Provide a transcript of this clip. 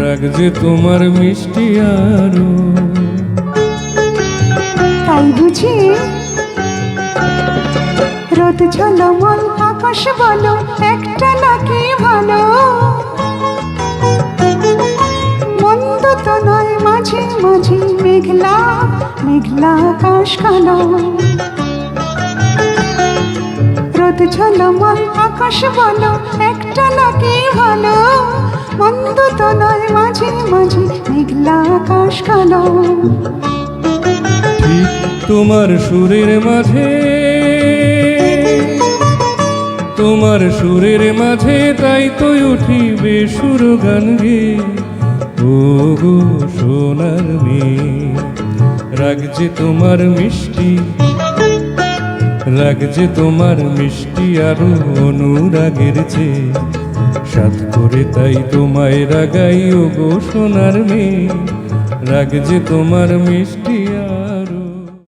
রাগ যে তোমার মিষ্টি আরও। তাই বুঝি রোদ ঝলমল আকাশ বলো, একটা নাকি ভালো। মন্দ তো নয়, মাঝে মাঝে মেঘলা মেঘলা আকাশ কালো। রোদ ঝলমল আকাশ বলো, একটা নাকি ভালো। মাঝে মাঝে মেঘলা আকাশ কালো। তোমার সুরের মাঝে, তোমার সুরের মাঝে তাই তো উঠিবে সুর গান গে। ও গো সোনার মেয়ে, রাগ যে তোমার মিষ্টি, রাগ যে তোমার মিষ্টি আরও অনুরাগের চেয়ে। সাত করে তাই তোমায় রাগাই ও গো সোনার মেয়ে। রাগ যে তোমার মিষ্টি আরও।